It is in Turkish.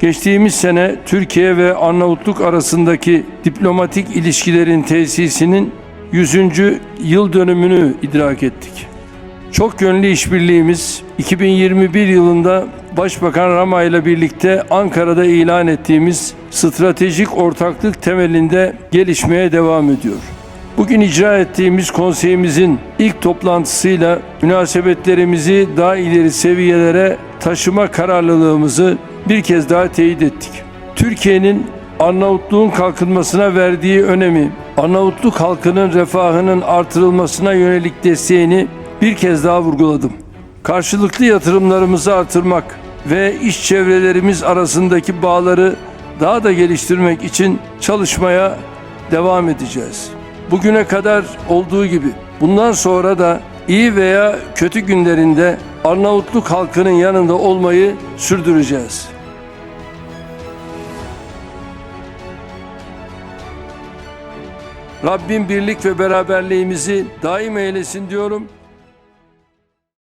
Geçtiğimiz sene Türkiye ve Arnavutluk arasındaki diplomatik ilişkilerin tesisinin 100. yıl dönümünü idrak ettik. Çok yönlü işbirliğimiz 2021 yılında Başbakan Rama ile birlikte Ankara'da ilan ettiğimiz stratejik ortaklık temelinde gelişmeye devam ediyor. Bugün icra ettiğimiz konseyimizin ilk toplantısıyla münasebetlerimizi daha ileri seviyelere taşıma kararlılığımızı bir kez daha teyit ettik. Türkiye'nin Arnavutluğun kalkınmasına verdiği önemi, Arnavutluk halkının refahının artırılmasına yönelik desteğini bir kez daha vurguladım. Karşılıklı yatırımlarımızı artırmak ve iş çevrelerimiz arasındaki bağları daha da geliştirmek için çalışmaya devam edeceğiz. Bugüne kadar olduğu gibi bundan sonra da iyi veya kötü günlerinde Arnavutluk halkının yanında olmayı sürdüreceğiz. Rabbim birlik ve beraberliğimizi daim eylesin diyorum.